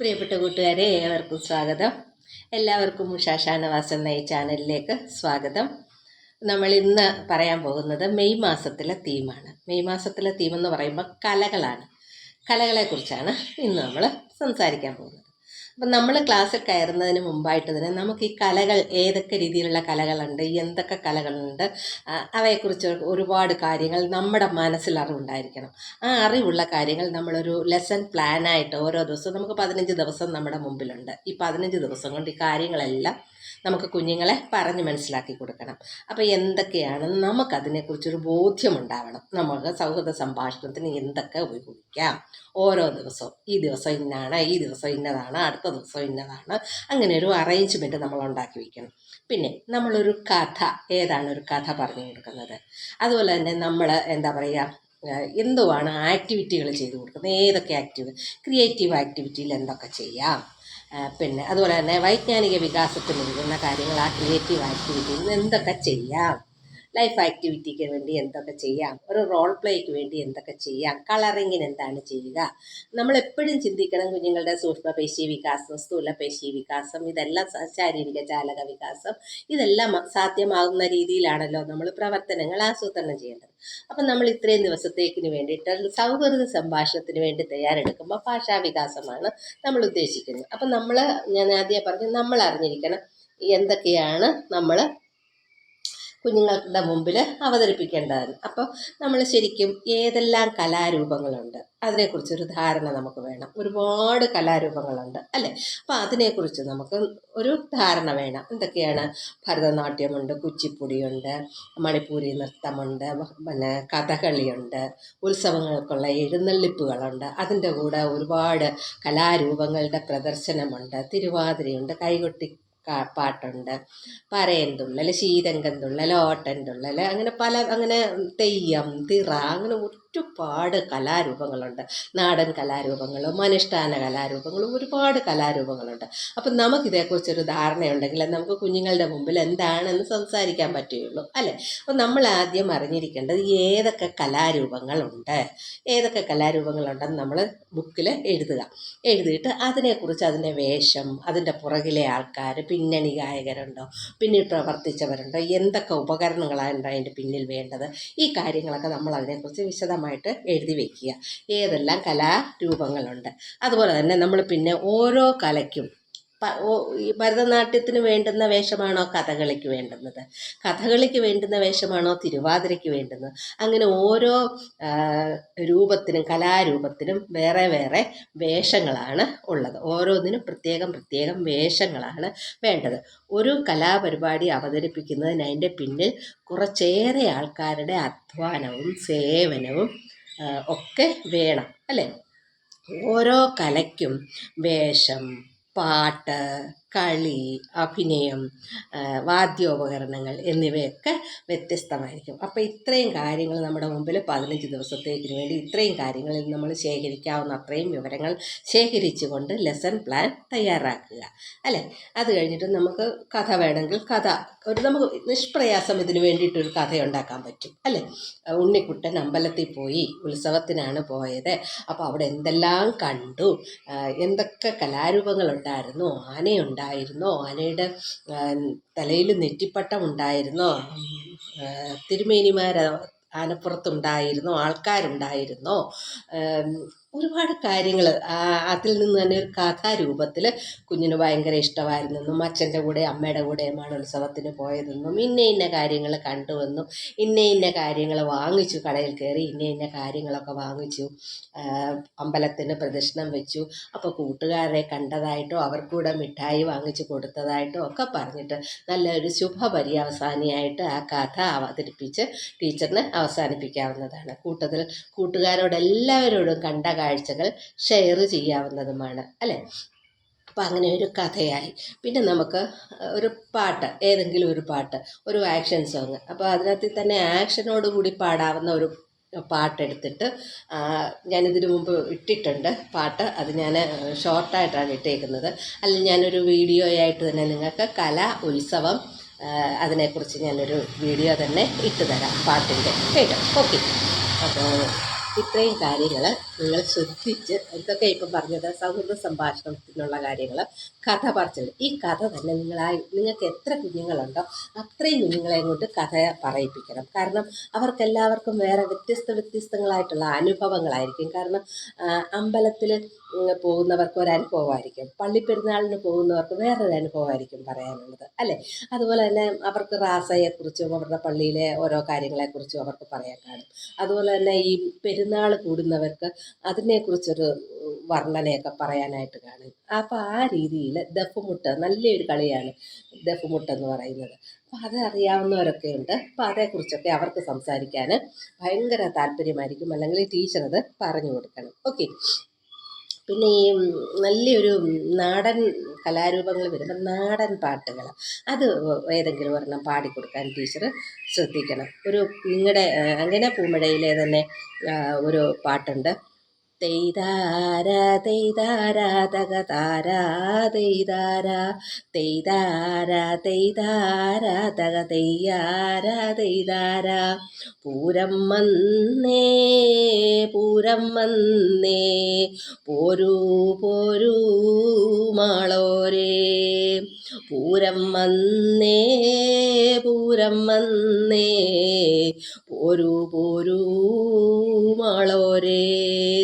പ്രിയപ്പെട്ട കൂട്ടുകാരെ ഏവർക്കും സ്വാഗതം. എല്ലാവർക്കും ഉഷാ ഷാനവാസ് എന്ന ഈ ചാനലിലേക്ക് സ്വാഗതം. നമ്മൾ ഇന്ന് പറയാൻ പോകുന്നത് മെയ് മാസത്തിലെ തീമാണ്. മെയ് മാസത്തിലെ തീം എന്ന് പറയുമ്പോൾ കലകളാണ്. കലകളെക്കുറിച്ചാണ് ഇന്ന് നമ്മൾ സംസാരിക്കാൻ പോകുന്നത്. അപ്പം നമ്മൾ ക്ലാസ്സിൽ കയറുന്നതിന് മുമ്പായിട്ട് തന്നെ നമുക്ക് ഈ കലകൾ ഏതൊക്കെ രീതിയിലുള്ള കലകളുണ്ട് എന്തൊക്കെ കലകളുണ്ട് അവയെക്കുറിച്ച് ഒരുപാട് കാര്യങ്ങൾ നമ്മുടെ മനസ്സിൽ അറിവുണ്ടായിരിക്കണം. ആ അറിവുള്ള കാര്യങ്ങൾ നമ്മളൊരു ലെസൺ പ്ലാനായിട്ട് ഓരോ ദിവസവും നമുക്ക് പതിനഞ്ച് ദിവസം നമ്മുടെ മുമ്പിലുണ്ട്. ഈ പതിനഞ്ച് ദിവസം കൊണ്ട് ഈ കാര്യങ്ങളെല്ലാം നമുക്ക് കുഞ്ഞുങ്ങളെ പറഞ്ഞ് മനസ്സിലാക്കി കൊടുക്കണം. അപ്പോൾ എന്തൊക്കെയാണ് നമുക്കതിനെക്കുറിച്ചൊരു ബോധ്യമുണ്ടാവണം. നമുക്ക് സൗഹൃദ സംഭാഷണത്തിന് എന്തൊക്കെ ഉപയോഗിക്കാം? ഓരോ ദിവസവും ഈ ദിവസം ഇന്നാണ് ഈ ദിവസം ഇന്നതാണ് അടുത്ത ദിവസം ഇന്നതാണ്. അങ്ങനെ ഒരു അറേഞ്ച്മെന്റ് നമ്മൾ ഉണ്ടാക്കി വയ്ക്കണം പിന്നെ നമ്മളൊരു കഥ ഏതാണ് ഒരു കഥ പറഞ്ഞു കൊടുക്കുന്നത്? അതുപോലെ തന്നെ നമ്മൾ എന്താ പറയുക എന്തുവാണ് ആക്ടിവിറ്റികൾ ചെയ്തു കൊടുക്കുന്നത്? ഏതൊക്കെ ആക്ടിവിറ്റി ക്രിയേറ്റീവ് ആക്ടിവിറ്റിയിൽ എന്തൊക്കെ ചെയ്യാം? പിന്നെ അതുപോലെ തന്നെ വൈജ്ഞാനിക വികാസത്തിന് ഉതകുന്ന കാര്യങ്ങൾ ആ ക്രിയേറ്റീവ് ആക്ടിവിറ്റിയിൽ നിന്ന് എന്തൊക്കെ ചെയ്യാം? ലൈഫ് ആക്ടിവിറ്റിക്ക് വേണ്ടി എന്തൊക്കെ ചെയ്യാം? ഒരു റോൾ പ്ലേക്ക് വേണ്ടി എന്തൊക്കെ ചെയ്യാം? കളറിങ്ങിന് എന്താണ് ചെയ്യുക? നമ്മൾ എപ്പോഴും ചിന്തിക്കണം കുഞ്ഞുങ്ങളുടെ സൂക്ഷ്മപേശി വികാസം സ്ഥൂലപേശി വികാസം ഇതെല്ലാം ശാരീരിക ചാലക വികാസം ഇതെല്ലാം സാധ്യമാകുന്ന രീതിയിലാണല്ലോ നമ്മൾ പ്രവർത്തനങ്ങൾ ആസൂത്രണം ചെയ്യേണ്ടത്. അപ്പം നമ്മൾ ഇത്രയും ദിവസത്തേക്കിന് വേണ്ടിയിട്ട് സൗഹൃദ സംഭാഷണത്തിന് വേണ്ടി തയ്യാറെടുക്കുമ്പോൾ ഭാഷാ വികാസമാണ് നമ്മൾ ഉദ്ദേശിക്കുന്നത്. അപ്പം നമ്മൾ ഞാൻ ആദ്യം പറഞ്ഞു നമ്മൾ അറിഞ്ഞിരിക്കണം എന്തൊക്കെയാണ് നമ്മൾ കുഞ്ഞുങ്ങളുടെ മുമ്പിൽ അവതരിപ്പിക്കേണ്ടതാണ് അപ്പോൾ നമ്മൾ ശരിക്കും ഏതെല്ലാം കലാരൂപങ്ങളുണ്ട് അതിനെക്കുറിച്ചൊരു ധാരണ നമുക്ക് വേണം. ഒരുപാട് കലാരൂപങ്ങളുണ്ട് അല്ലേ? അപ്പോൾ അതിനെക്കുറിച്ച് നമുക്ക് ഒരു ധാരണ വേണം. എന്തൊക്കെയാണ്? ഭരതനാട്യമുണ്ട് കുച്ചിപ്പുടിയുണ്ട് മണിപ്പൂരി നൃത്തമുണ്ട് പിന്നെ കഥകളിയുണ്ട് ഉത്സവങ്ങൾക്കുള്ള എഴുന്നള്ളിപ്പുകളുണ്ട് അതിന്റെ കൂടെ ഒരുപാട് കലാരൂപങ്ങളുടെ പ്രദർശനമുണ്ട് തിരുവാതിരയുണ്ട് കൈകൊട്ടി പാട്ടുണ്ട് പറയൻ തുള്ളൽ ശീതങ്കൻ തുള്ളൽ ഓട്ടൻ തുള്ളൽ അങ്ങനെ പല അങ്ങനെ തെയ്യം തിറ അങ്ങനെ ഒരുപാട് കലാരൂപങ്ങളുണ്ട്. നാടൻ കലാരൂപങ്ങളും അനുഷ്ഠാന കലാരൂപങ്ങളും ഒരുപാട് കലാരൂപങ്ങളുണ്ട്. അപ്പം നമുക്കിതേക്കുറിച്ചൊരു ധാരണയുണ്ടെങ്കിൽ നമുക്ക് കുഞ്ഞുങ്ങളുടെ മുമ്പിൽ എന്താണെന്ന് സംസാരിക്കാൻ പറ്റുകയുള്ളൂ അല്ലേ? അപ്പം നമ്മൾ ആദ്യം അറിഞ്ഞിരിക്കേണ്ടത് ഏതൊക്കെ കലാരൂപങ്ങളുണ്ട്? ഏതൊക്കെ കലാരൂപങ്ങളുണ്ടെന്ന് നമ്മൾ ബുക്കിൽ എഴുതുക. എഴുതിയിട്ട് അതിനെക്കുറിച്ച് അതിന്റെ വേഷം അതിന്റെ പുറകിലെ ആൾക്കാർ പിന്നണി ഗായകരുണ്ടോ പിന്നിൽ പ്രവർത്തിച്ചവരുണ്ടോ എന്തൊക്കെ ഉപകരണങ്ങളാണ് അതിന്റെ പിന്നിൽ വേണ്ടത് ഈ കാര്യങ്ങളൊക്കെ നമ്മൾ അതിനെക്കുറിച്ച് വിശദമായിട്ട് എഴുതി വയ്ക്കുക ഏതെല്ലാം കലാരൂപങ്ങളുണ്ട്. അതുപോലെ തന്നെ നമ്മൾ പിന്നെ ഓരോ കലയ്ക്കും ഈ ഭരതനാട്യത്തിന് വേണ്ടുന്ന വേഷമാണോ കഥകളിക്ക് വേണ്ടുന്നത്? കഥകളിക്ക് വേണ്ടുന്ന വേഷമാണോ തിരുവാതിരയ്ക്ക് വേണ്ടുന്നത്? അങ്ങനെ ഓരോ രൂപത്തിനും കലാരൂപത്തിനും വേറെ വേറെ വേഷങ്ങളാണ് ഉള്ളത്. ഓരോന്നിനും പ്രത്യേകം പ്രത്യേകം വേഷങ്ങളാണ് വേണ്ടത്. ഒരു കലാപരിപാടി അവതരിപ്പിക്കുന്നതിന് അതിന്റെ പിന്നിൽ കുറച്ചേറെ ആൾക്കാരുടെ അധ്വാനവും സേവനവും ഒക്കെ വേണം അല്ലേ? ഓരോ കലയ്ക്കും വേഷം പാട്ട്. കളി അഭിനയം വാദ്യോപകരണങ്ങൾ എന്നിവയൊക്കെ വ്യത്യസ്തമായിരിക്കും. അപ്പോൾ ഇത്രയും കാര്യങ്ങൾ നമ്മുടെ മുമ്പിൽ പതിനഞ്ച് ദിവസത്തേക്കിന് വേണ്ടി ഇത്രയും കാര്യങ്ങളിൽ നമ്മൾ ശേഖരിക്കാവുന്ന അത്രയും വിവരങ്ങൾ ശേഖരിച്ചുകൊണ്ട് ലെസൺ പ്ലാൻ തയ്യാറാക്കുക. അല്ലേ? അത് കഴിഞ്ഞിട്ട് നമുക്ക് കഥ വേണമെങ്കിൽ കഥ ഒരു നമുക്ക് നിഷ്പ്രയാസം ഇതിന് വേണ്ടിയിട്ടൊരു കഥ ഉണ്ടാക്കാൻ പറ്റും. അല്ലേ? ഉണ്ണിക്കുട്ടൻ അമ്പലത്തിൽ പോയി ഉത്സവത്തിനാണ് പോയത്. അപ്പോൾ അവിടെ എന്തെല്ലാം കണ്ടു? എന്തൊക്കെ കലാരൂപങ്ങളുണ്ടായിരുന്നു? ആനയുണ്ടായിരുന്നോ. ആനയുടെ തലയിൽ നെറ്റിപ്പട്ടം ഉണ്ടായിരുന്നോ? തിരുമേനിമാർ ആനപ്പുറത്തുണ്ടായിരുന്നോ? ആൾക്കാരുണ്ടായിരുന്നോ? ഒരുപാട് കാര്യങ്ങൾ അതിൽ നിന്ന് തന്നെ ഒരു കഥാരൂപത്തിൽ കുഞ്ഞിന് ഭയങ്കര ഇഷ്ടമായിരുന്നെന്നും അച്ഛന്റെ കൂടെ അമ്മയുടെ കൂടെയുമാണ് ഉത്സവത്തിന് പോയതെന്നും ഇന്ന ഇന്ന കാര്യങ്ങൾ കണ്ടുവെന്നും ഇന്ന ഇന്ന കാര്യങ്ങൾ വാങ്ങിച്ചു കടയിൽ കയറി ഇന്ന ഇന്ന കാര്യങ്ങളൊക്കെ വാങ്ങിച്ചു അമ്പലത്തിന് പ്രദർശനം വെച്ചു. അപ്പോൾ കൂട്ടുകാരെ കണ്ടതായിട്ടോ അവർക്കൂടെ മിഠായി വാങ്ങിച്ചു കൊടുത്തതായിട്ടോ ഒക്കെ പറഞ്ഞിട്ട് നല്ലൊരു ശുഭപര്യവസാനിയായിട്ട് ആ കഥ അവതരിപ്പിച്ച് ടീച്ചറിന് അവസാനിപ്പിക്കാവുന്നതാണ്. കൂട്ടത്തിൽ കൂട്ടുകാരോടെല്ലാവരോടും കണ്ട കാഴ്ചകൾ ഷെയർ ചെയ്യാവുന്നതുമാണ് അല്ലേ? അപ്പോൾ അങ്ങനെ ഒരു കഥയായി. പിന്നെ നമുക്ക് ഒരു പാട്ട് ഏതെങ്കിലും ഒരു പാട്ട് ഒരു ആക്ഷൻ സോങ് അപ്പോൾ അതിനകത്ത് തന്നെ ആക്ഷനോട് കൂടി പാടാവുന്ന ഒരു പാട്ടെടുത്തിട്ട് ഞാനിതിനു മുമ്പ് ഇട്ടിട്ടുണ്ട് പാട്ട്. അത് ഞാൻ ഷോർട്ടായിട്ടാണ് ഇട്ടേക്കുന്നത്. അല്ലെങ്കിൽ ഞാനൊരു വീഡിയോ ആയിട്ട് തന്നെ നിങ്ങൾക്ക് കല ഉത്സവം അതിനെക്കുറിച്ച് ഞാനൊരു വീഡിയോ തന്നെ ഇട്ട് തരാം പാട്ടിന്റെ കേട്ടോ ഓക്കെ. അപ്പോൾ ഇത്രയും കാര്യങ്ങൾ നിങ്ങൾ ശ്രദ്ധിച്ച് എന്തൊക്കെ ഇപ്പം പറഞ്ഞത്? സൗഹൃദ സംഭാഷണത്തിനുള്ള കാര്യങ്ങൾ കഥ പറിച്ചത് ഈ കഥ തന്നെ നിങ്ങൾ ആ നിങ്ങൾക്ക് എത്ര കുഞ്ഞുങ്ങളുണ്ടോ അത്രയും കുഞ്ഞുങ്ങളെ കൊണ്ട് കഥ പറയിപ്പിക്കണം. കാരണം അവർക്കെല്ലാവർക്കും വേറെ വ്യത്യസ്ത വ്യത്യസ്തങ്ങളായിട്ടുള്ള അനുഭവങ്ങളായിരിക്കും. കാരണം അമ്പലത്തിൽ പോകുന്നവർക്ക് ഒരു അനുഭവമായിരിക്കും പള്ളിപ്പെരുന്നാളിന് പോകുന്നവർക്ക് വേറൊരു അനുഭവമായിരിക്കും പറയാനുള്ളത്. അല്ലേ? അതുപോലെ തന്നെ അവർക്ക് റാസയെക്കുറിച്ചും അവരുടെ പള്ളിയിലെ ഓരോ കാര്യങ്ങളെക്കുറിച്ചും അവർക്ക് പറയാൻ കാണും. അതുപോലെ തന്നെ ഈ പെരുന്നാൾ കൂടുന്നവർക്ക് അതിനെക്കുറിച്ചൊരു വർണനയൊക്കെ പറയാനായിട്ട് കാണും. അപ്പോൾ ആ രീതിയിൽ ദഫുമുട്ട് നല്ലൊരു കളിയാണ് ദഫുമുട്ട് എന്ന് പറയുന്നത്. അപ്പോൾ അത് അറിയാവുന്നവരൊക്കെ ഉണ്ട് അപ്പോൾ അതേക്കുറിച്ചൊക്കെ അവർക്ക് സംസാരിക്കാൻ ഭയങ്കര താല്പര്യമായിരിക്കും. അല്ലെങ്കിൽ ടീച്ചർ അത് പറഞ്ഞു കൊടുക്കണം. ഓക്കെ പിന്നെ ഈ നല്ലൊരു നാടൻ കലാരൂപങ്ങൾ വരുമ്പോൾ നാടൻ പാട്ടുകൾ അത് ഏതെങ്കിലും ഒരെണ്ണം പാടിക്കൊടുക്കാൻ ടീച്ചർ ശ്രദ്ധിക്കണം. ഒരു നിങ്ങളുടെ അങ്ങനെ പൂമഴയിലെ തന്നെ ഒരു പാട്ടുണ്ട്. തെയ്താര തെയ്താര തകതാര തെയ്താര. തെയ്താര തെയ്താര തക തെയ്യാര തെയ്താര. പൂരം വന്നേ പൂരം വന്നേ. പോരൂ പോരൂ മാളോരേ. പൂരം വന്നേ പൂരം വന്നേ. പോരൂ പോരൂ മാളോരേ.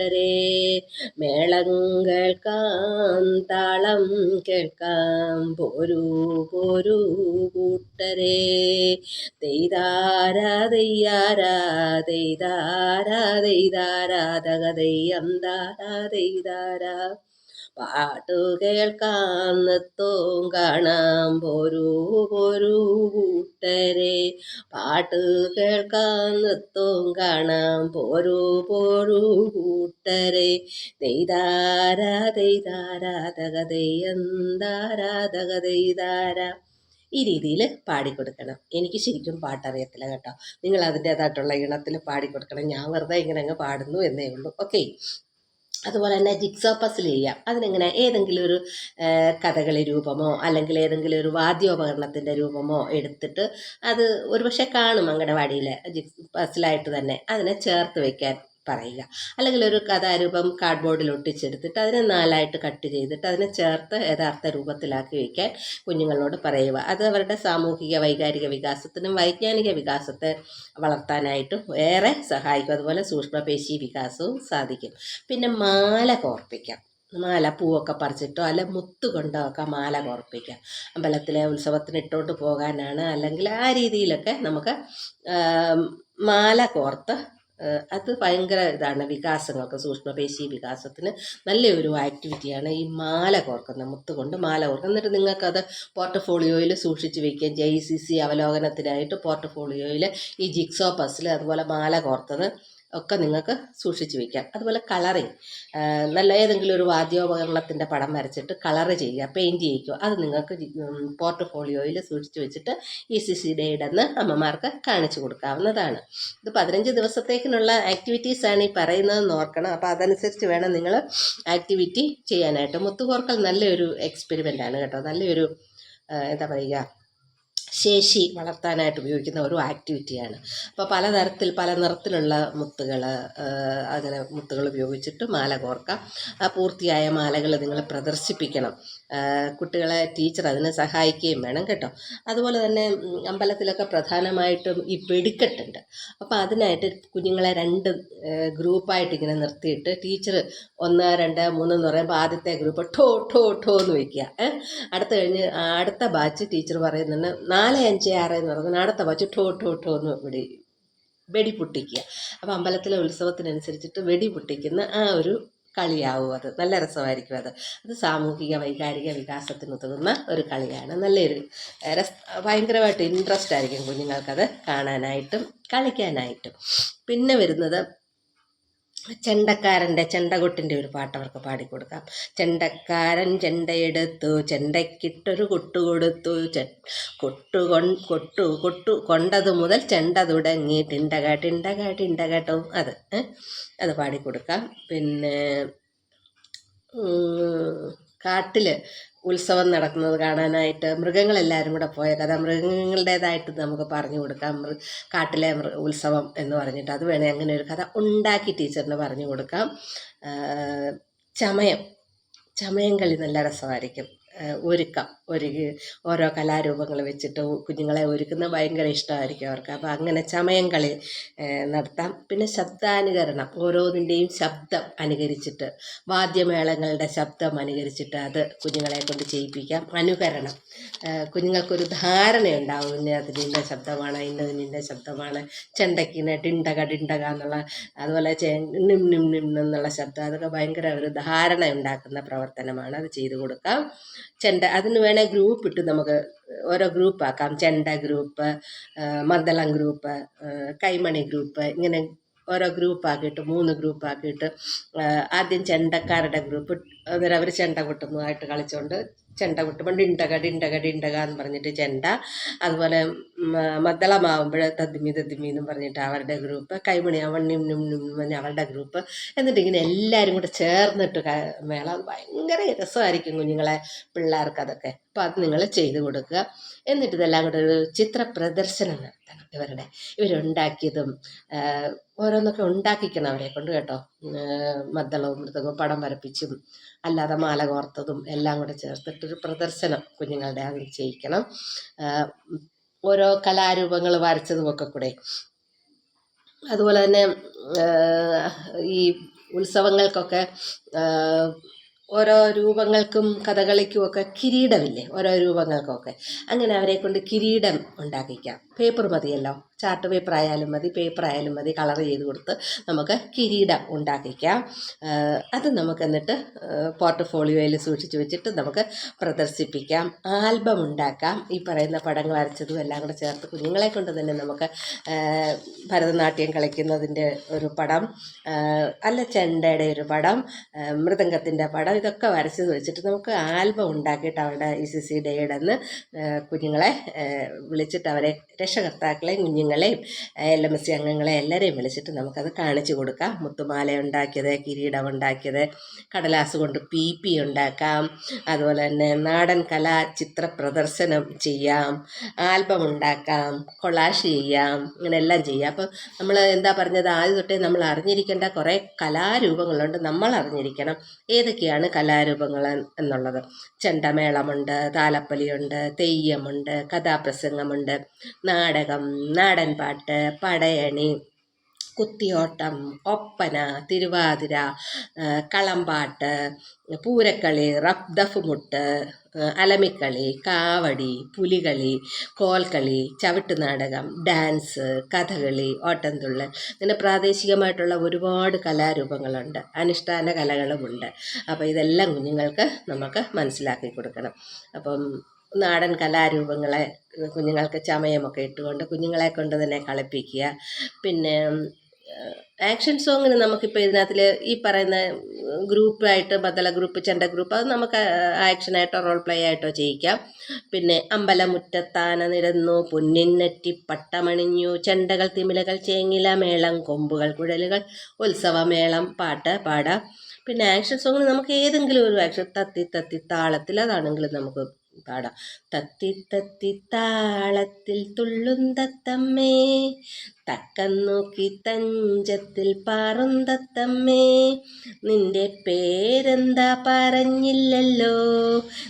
കൂട്ടരെ മേളങ്ങൾ കേൾക്കാം താളം കേൾക്കാം. പോരൂ പോരൂ കൂട്ടരെ. തെയ്താര തെയ്യാര തെയ്താര തെയ്താര തക തെയ്യം താര തെയ്താര. പാട്ടു കേൾക്കാൻ നൃത്തവും കാണാം പോരൂ പോരൂ കൂട്ടരെ. പാട്ട് കേൾക്കാൻ നൃത്തവും കാണാം പോരൂ പോരൂ കൂട്ടരെ. ദൈതാര ദൈതാരാധക ദൈയന്താരാധക ദൈതാര ഈ രീതിയിൽ പാടിക്കൊടുക്കണം. എനിക്ക് ശരിക്കും പാട്ടറിയത്തില്ല കേട്ടോ. നിങ്ങൾ അതിന്റേതായിട്ടുള്ള ഈണത്തിൽ പാടിക്കൊടുക്കണം. ഞാൻ വെറുതെ ഇങ്ങനെ അങ്ങ് പാടുന്നു എന്നേ ഉള്ളൂ. ഓക്കെ. അതുപോലെ തന്നെ ജിക്സോ പസിൽ ചെയ്യാം അതിനെങ്ങനെ ഏതെങ്കിലും ഒരു കഥകളി രൂപമോ അല്ലെങ്കിൽ ഏതെങ്കിലും ഒരു വാദ്യോപകരണത്തിന്റെ രൂപമോ എടുത്തിട്ട് അത് ഒരുപക്ഷെ കാണും അങ്കണവാടിയിൽ ജിക്സ് പസിലായിട്ട് തന്നെ. അതിനെ ചേർത്ത് വയ്ക്കാൻ പറയുക അല്ലെങ്കിൽ ഒരു കഥാരൂപം കാർഡ്ബോർഡിൽ ഒട്ടിച്ചെടുത്തിട്ട് അതിനെ നാലായിട്ട് കട്ട് ചെയ്തിട്ട് അതിനെ ചേർത്ത് യഥാർത്ഥ രൂപത്തിലാക്കി വയ്ക്കാൻ കുഞ്ഞുങ്ങളോട് പറയുക. അത് അവരുടെ സാമൂഹിക വൈകാരിക വികാസത്തിനും വൈജ്ഞാനിക വികാസത്തെ വളർത്താനായിട്ടും ഏറെ സഹായിക്കും. അതുപോലെ സൂക്ഷ്മപേശി വികാസവും സാധിക്കും. പിന്നെ മാല കോർപ്പിക്കാം. മാല പൂവൊക്കെ പറിച്ചിട്ടോ അല്ല മുത്ത് കൊണ്ടോ ഒക്കെ മാല കുറപ്പിക്കാം അമ്പലത്തിലെ ഉത്സവത്തിന് ഇട്ടോട്ട് പോകാനാണ്. അല്ലെങ്കിൽ ആ രീതിയിലൊക്കെ നമുക്ക് മാല കോർത്ത് അത് ഭയങ്കര ഇതാണ് വികാസങ്ങൾക്ക് സൂക്ഷ്മപേശി വികാസത്തിന് നല്ലൊരു ആക്ടിവിറ്റിയാണ് ഈ മാല കോർക്കുന്ന മുത്ത് കൊണ്ട് മാല കോർക്കുക എന്നിട്ട് നിങ്ങൾക്കത് പോർട്ട്ഫോളിയോയിൽ സൂക്ഷിച്ച് വയ്ക്കുകയും ജെ സി സി അവലോകനത്തിനായിട്ട് പോർട്ട്ഫോളിയോയിൽ ഈ ജിക്സോ പസിൽ അതുപോലെ മാല കോർത്തത്. ഒക്കെ നിങ്ങൾക്ക് സൂക്ഷിച്ചു വയ്ക്കാം അതുപോലെ കളറിങ് നല്ല ഏതെങ്കിലും ഒരു വാദ്യോപകരണത്തിന്റെ പടം വരച്ചിട്ട് കളറ് ചെയ്യുക പെയിന്റ് ചെയ്യിക്കുക. അത് നിങ്ങൾക്ക് പോർട്ട്ഫോളിയോയിൽ സൂക്ഷിച്ചു വെച്ചിട്ട് ഇ സി സി ഡേയുടെ അമ്മമാർക്ക് കാണിച്ചു കൊടുക്കാവുന്നതാണ്. ഇത് പതിനഞ്ച് ദിവസത്തേക്കിനുള്ള ആക്ടിവിറ്റീസാണ് ഈ പറയുന്നതെന്ന് ഓർക്കണം. അപ്പോൾ അതനുസരിച്ച് വേണം നിങ്ങൾ ആക്ടിവിറ്റി ചെയ്യാനായിട്ട്. മുത്തുകോർക്കൽ നല്ലൊരു എക്സ്പെരിമെന്റ് ആണ് കേട്ടോ. നല്ലൊരു എന്താ പറയുക ശേഷി വളർത്താനായിട്ട് ഉപയോഗിക്കുന്ന ഒരു ആക്ടിവിറ്റിയാണ്. അപ്പോൾ പലതരത്തിൽ പല നിറത്തിലുള്ള മുത്തുകൾ അങ്ങനെ മുത്തുകൾ ഉപയോഗിച്ചിട്ട് മാല കോർക്കാം. പൂർത്തിയായ മാലകൾ നിങ്ങൾ പ്രദർശിപ്പിക്കണം. കുട്ടികളെ ടീച്ചർ അതിനെ സഹായിക്കുകയും വേണം കേട്ടോ. അതുപോലെ തന്നെ അമ്പലത്തിലൊക്കെ പ്രധാനമായിട്ടും ഈ വെടിക്കെട്ടുണ്ട്. അപ്പോൾ അതിനായിട്ട് കുഞ്ഞുങ്ങളെ രണ്ട് ഗ്രൂപ്പായിട്ട് ഇങ്ങനെ നിർത്തിയിട്ട് ടീച്ചർ ഒന്ന് രണ്ട് മൂന്ന് എന്ന് പറയുമ്പോൾ ആദ്യത്തെ ഗ്രൂപ്പ് ഠോ ഠോ ഠോ എന്ന് വയ്ക്കുക അടുത്ത കഴിഞ്ഞ് അടുത്ത ബാച്ച് ടീച്ചർ പറയുന്നുണ്ട് നാല് അഞ്ച് ആറ് എന്ന് പറയുന്നത് അടുത്ത ബാച്ച് ഠോ ഠോ ഠോ എന്ന് വെടി വെടി പൊട്ടിക്കുക. അപ്പോൾ അമ്പലത്തിലെ ഉത്സവത്തിനനുസരിച്ചിട്ട് വെടി പൊട്ടിക്കുന്ന ആ ഒരു കളിയാവും അത്. നല്ല രസമായിരിക്കും അത്. അത് സാമൂഹിക വൈകാരിക വികാസത്തിന് ഉതകുന്ന ഒരു കളിയാണ്. നല്ലൊരു രസ ഭയങ്കരമായിട്ട് ഇൻട്രസ്റ്റ് ആയിരിക്കും കുഞ്ഞുങ്ങൾക്കത് കാണാനായിട്ടും കളിക്കാനായിട്ടും. പിന്നെ വരുന്നത് ചെണ്ടക്കാരന്റെ ചെണ്ടകൊട്ടിന്റെ ഒരു പാട്ട് അവർക്ക് പാടിക്കൊടുക്കാം. ചെണ്ടക്കാരൻ ചെണ്ടയെടുത്തു ചെണ്ടയ്ക്കിട്ടൊരു കൊട്ടു കൊടുത്തു ചെ കൊട്ടു കൊൺ കൊട്ടു കൊട്ടു കൊണ്ടത് മുതൽ ചെണ്ട തുടങ്ങി ടിണ്ടക ടിണ്ടക ടിണ്ടകട്ടോ അത് അത് പാടിക്കൊടുക്കാം. പിന്നെ കാട്ടിൽ ഉത്സവം നടക്കുന്നത് കാണാനായിട്ട് മൃഗങ്ങളെല്ലാവരും കൂടെ പോയ കഥ. മൃഗങ്ങളുടേതായിട്ട് നമുക്ക് പറഞ്ഞു കൊടുക്കാം. കാട്ടിലെ ഉത്സവം എന്ന് പറഞ്ഞിട്ട് അത് വേണേൽ അങ്ങനെ ഒരു കഥ ഉണ്ടാക്കി ടീച്ചറിന് പറഞ്ഞു കൊടുക്കാം. ചമയം. ചമയം കളി നല്ല രസമായിരിക്കും. ഒരുക്കം. ഒരു ഓരോ കലാരൂപങ്ങൾ വെച്ചിട്ട് കുഞ്ഞുങ്ങളെ ഒരുക്കുന്ന ഭയങ്കര ഇഷ്ടമായിരിക്കും അവർക്ക്. അപ്പോൾ അങ്ങനെ ചമയം കളി ഏ, നടത്താം. പിന്നെ ശബ്ദാനുകരണം. ഓരോന്നിന്റെയും ശബ്ദം അനുകരിച്ചിട്ട് വാദ്യമേളങ്ങളുടെ ശബ്ദം അനുകരിച്ചിട്ട് അത് കുഞ്ഞുങ്ങളെ കൊണ്ട് ചെയ്യിപ്പിക്കാം. അനുകരണം. കുഞ്ഞുങ്ങൾക്കൊരു ധാരണയുണ്ടാവും. ഇന്ന അതിന് ഇന്ന ശബ്ദമാണ് ഇന്നതിന് ഇന്ന ശബ്ദമാണ്. ചെണ്ടക്കിന് ടിണ്ടക ടിണ്ടക എന്നുള്ള അതുപോലെ നിം നിം നിം എന്നുള്ള ശബ്ദം. അതൊക്കെ ഭയങ്കര ഒരു ധാരണ ഉണ്ടാക്കുന്ന പ്രവർത്തനമാണ്. അത് ചെയ്തു കൊടുക്കാം. ചെണ്ട അതിന് വേണേൽ ഗ്രൂപ്പ് ഇട്ട് നമുക്ക് ഓരോ ഗ്രൂപ്പ് ആക്കാം. ചെണ്ട ഗ്രൂപ്പ് മന്ദലം ഗ്രൂപ്പ് കൈമണി ഗ്രൂപ്പ് ഇങ്ങനെ ഓരോ ഗ്രൂപ്പ് ആക്കിയിട്ട് മൂന്ന് ഗ്രൂപ്പ് ആക്കിയിട്ട് ആദ്യം ചെണ്ടക്കാരുടെ ഗ്രൂപ്പ് അന്നേരം അവർ ചെണ്ട കൊട്ടുന്നതായിട്ട് കളിച്ചുകൊണ്ട് ചെണ്ട കൊട്ടുമ്പോൾ ഡിണ്ടക ഡിണ്ടക ഡിണ്ടക എന്ന് പറഞ്ഞിട്ട് ചെണ്ട. അതുപോലെ മദ്ദളമാവുമ്പോൾ തദ്മി തദ്മി എന്നും പറഞ്ഞിട്ട് അവരുടെ ഗ്രൂപ്പ് കൈമണിയാവൺ നിം നിം നിം പറഞ്ഞ് അവരുടെ ഗ്രൂപ്പ് എന്നിട്ട് ഇങ്ങനെ എല്ലാവരും കൂടെ ചേർന്നിട്ട് മേള അത് ഭയങ്കര രസമായിരിക്കും കുഞ്ഞുങ്ങളെ പിള്ളേർക്ക് അതൊക്കെ. അപ്പോൾ അത് നിങ്ങൾ ചെയ്ത് കൊടുക്കുക. എന്നിട്ട് ഇതെല്ലാം കൂടെ ഒരു ചിത്ര പ്രദർശനം നടത്തണം ഇവരുടെ. ഇവരുണ്ടാക്കിയതും ഓരോന്നൊക്കെ ഉണ്ടാക്കിക്കണം അവരെ കൊണ്ട് കേട്ടോ. മദ്ദളവും മൃതകവും പടം വരപ്പിച്ചും അല്ലാതെ മാല കോർത്തതും എല്ലാം കൂടെ ചേർത്തിട്ടൊരു പ്രദർശനം കുഞ്ഞുങ്ങളുടെ അതിൽ ചെയ്യിക്കണം. ഓരോ കലാരൂപങ്ങൾ വരച്ചതും ഒക്കെ കൂടെ. അതുപോലെ തന്നെ ഈ ഉത്സവങ്ങൾക്കൊക്കെ ഓരോ രൂപങ്ങൾക്കും കഥകളിക്കും ഒക്കെ കിരീടമില്ലേ? ഓരോ രൂപങ്ങൾക്കൊക്കെ. അങ്ങനെ അവരെ കൊണ്ട് കിരീടം ഉണ്ടാക്കിക്കാം. പേപ്പർ മതിയല്ലോ. ചാർട്ട് പേപ്പർ ആയാലും മതി പേപ്പർ ആയാലും മതി കളർ ചെയ്ത് കൊടുത്ത് നമുക്ക് കിരീടം ഉണ്ടാക്കിക്കാം. അത് നമുക്ക് എന്നിട്ട് പോർട്ട്ഫോളിയോയിൽ സൂക്ഷിച്ച് വെച്ചിട്ട് നമുക്ക് പ്രദർശിപ്പിക്കാം. ആൽബം ഉണ്ടാക്കാം. ഈ പറയുന്ന പടങ്ങൾ വരച്ചതും എല്ലാം കൂടെ ചേർത്ത് കുഞ്ഞുങ്ങളെ കൊണ്ട് തന്നെ നമുക്ക് ഭരതനാട്യം കളിക്കുന്നതിന്റെ ഒരു പടം അല്ല ചെണ്ടയുടെ ഒരു പടം മൃദംഗത്തിന്റെ പടം ഇതൊക്കെ വരച്ച് വെച്ചിട്ട് നമുക്ക് ആൽബം ഉണ്ടാക്കിയിട്ട് അവരുടെ ഇ സി സി ഡേയുടെ കുഞ്ഞുങ്ങളെ വിളിച്ചിട്ട് അവരെ രക്ഷകർത്താക്കളെയും കുഞ്ഞുങ്ങളെയും എൽ എം എസ് സി അംഗങ്ങളെ എല്ലാവരെയും വിളിച്ചിട്ട് നമുക്കത് കാണിച്ചു കൊടുക്കാം. മുത്തുമാല ഉണ്ടാക്കിയത് കിരീടം ഉണ്ടാക്കിയത് കടലാസ് കൊണ്ട് പി പി ഉണ്ടാക്കാം. അതുപോലെ തന്നെ നാടൻ കലാ ചിത്ര പ്രദർശനം ചെയ്യാം. ആൽബം ഉണ്ടാക്കാം കൊളാഷ് ചെയ്യാം അങ്ങനെ എല്ലാം ചെയ്യാം. അപ്പോൾ നമ്മൾ എന്താ പറഞ്ഞത്? ആദ്യം തൊട്ടേ നമ്മൾ അറിഞ്ഞിരിക്കേണ്ട കുറേ കലാരൂപങ്ങളുണ്ട്. നമ്മൾ അറിഞ്ഞിരിക്കണം ഏതൊക്കെയാണ് കലാരൂപങ്ങൾ എന്നുള്ളത്. ചെണ്ടമേളമുണ്ട് താലപ്പൊലിയുണ്ട് തെയ്യമുണ്ട് കഥാപ്രസംഗമുണ്ട് നാടകം നാടൻ പാട്ട് പടയണി കുത്തിയോട്ടം ഒപ്പന തിരുവാതിര കളമ്പാട്ട് പൂരക്കളി റഫ് മുട്ട് അലമിക്കളി കാവടി പുലികളി കോൽക്കളി ചവിട്ടുനാടകം ഡാൻസ് കഥകളി ഓട്ടംതുള്ളൽ. ഇങ്ങനെ പ്രാദേശികമായിട്ടുള്ള ഒരുപാട് കലാരൂപങ്ങളുണ്ട്. അനുഷ്ഠാന കലകളുമുണ്ട്. അപ്പോൾ ഇതെല്ലാം കുഞ്ഞുങ്ങൾക്ക് നമുക്ക് മനസ്സിലാക്കി കൊടുക്കണം. അപ്പം നാടൻ കലാരൂപങ്ങളെ കുഞ്ഞുങ്ങൾക്ക് ചമയമൊക്കെ ഇട്ടുകൊണ്ട് കുഞ്ഞുങ്ങളെ കൊണ്ട് തന്നെ കളിപ്പിക്കുക. പിന്നെ ആക്ഷൻ സോങ്ങിന് നമുക്കിപ്പോൾ ഇതിനകത്തിൽ ഈ പറയുന്ന ഗ്രൂപ്പായിട്ട് ബദല ഗ്രൂപ്പ് ചെണ്ട ഗ്രൂപ്പ് അത് നമുക്ക് ആക്ഷനായിട്ടോ റോൾ പ്ലേ ആയിട്ടോ ചെയ്യിക്കാം. പിന്നെ അമ്പലമുറ്റത്താന നിരന്നു പൊന്നിന്നെറ്റി പട്ടമണിഞ്ഞു ചെണ്ടകൾ തിമിലകൾ ചേങ്ങില മേളം കൊമ്പുകൾ കുഴലുകൾ ഉത്സവമേളം പാട്ട് പാടാം. പിന്നെ ആക്ഷൻ സോങ്ങിന് നമുക്ക് ഏതെങ്കിലും ഒരു ആക്ഷൻ തത്തി തത്തി താളത്തിൽ അതാണെങ്കിലും നമുക്ക് പാടാം. തത്തി തത്തി താളത്തിൽ തുള്ളും തത്തമ്മേ തക്കം നോക്കി തഞ്ചത്തിൽ പാറും തത്തമ്മേ. നിന്റെ പേരെന്താ പറഞ്ഞില്ലല്ലോ?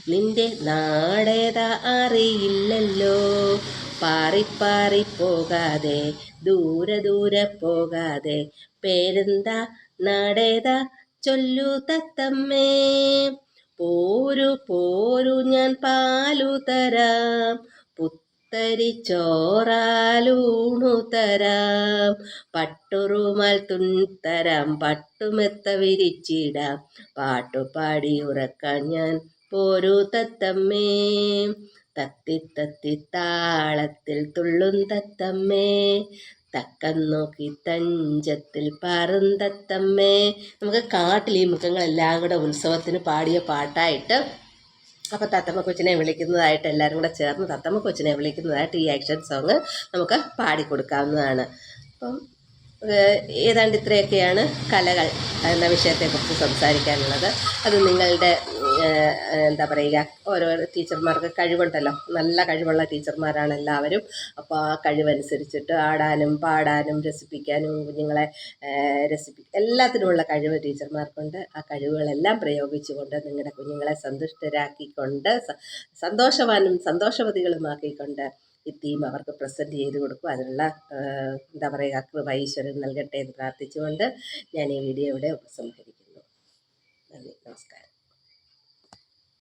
നിന്റെ നാടേതാ അറിയില്ലല്ലോ? പാറി പാറി പോകാതെ ദൂരെ ദൂരെ പോകാതെ പേരെന്താ നാടേതാ ചൊല്ലു തത്തമ്മേ. പോരു പോരു ഞാൻ പാലു തരാം. പുത്തരി ചോറാലൂണു തരാം. പട്ടുറുമാൽ തുണിത്തരാം പട്ടുമെത്ത വിരിച്ചിടാം. പാട്ടുപാടി ഉറക്കാൻ ഞാൻ പോരു തത്തമ്മേ. തത്തി തത്തി താളത്തിൽ തുള്ളും തത്തമ്മേ. തക്കം നോക്കി തഞ്ചത്തിൽ പറന്തത്തമ്മേ. നമുക്ക് കാട്ടിൽ ഈ മൃഗങ്ങളെല്ലാം കൂടെ ഉത്സവത്തിന് പാടിയ പാട്ടായിട്ട് അപ്പോൾ തത്തമ്മ കൊച്ചിനെ വിളിക്കുന്നതായിട്ട് എല്ലാവരും കൂടെ ചേർന്ന് തത്തമ്മ കൊച്ചിനെ വിളിക്കുന്നതായിട്ട് ഈ ആക്ഷൻ സോങ് നമുക്ക് പാടിക്കൊടുക്കാവുന്നതാണ്. അപ്പം ഏതാണ്ട് ഇത്രയൊക്കെയാണ് കലകൾ എന്ന വിഷയത്തെക്കുറിച്ച് സംസാരിക്കാനുള്ളത്. അത് നിങ്ങളുടെ എന്താ പറയുക ഓരോ ടീച്ചർമാർക്ക് കഴിവുണ്ടല്ലോ. നല്ല കഴിവുള്ള ടീച്ചർമാരാണ് എല്ലാവരും. അപ്പോൾ ആ കഴിവനുസരിച്ചിട്ട് ആടാനും പാടാനും രസിപ്പിക്കാനും കുഞ്ഞുങ്ങളെ രസിപ്പി എല്ലാത്തിനുമുള്ള കഴിവ് ടീച്ചർമാർക്കുണ്ട്. ആ കഴിവുകളെല്ലാം പ്രയോഗിച്ചുകൊണ്ട് നിങ്ങളുടെ കുഞ്ഞുങ്ങളെ സന്തുഷ്ടരാക്കിക്കൊണ്ട് സന്തോഷവാനും സന്തോഷവതികളുമാക്കിക്കൊണ്ട് ഈ തീം അവർക്ക് പ്രസന്റ് ചെയ്ത് കൊടുക്കും. അതിനുള്ള എന്താ പറയുക കൃപ ഈശ്വരൻ നൽകട്ടെ എന്ന് പ്രാർത്ഥിച്ചുകൊണ്ട് ഞാൻ ഈ വീഡിയോ ഇവിടെ ഉപസംഹരിക്കുന്നു. നന്ദി. നമസ്കാരം.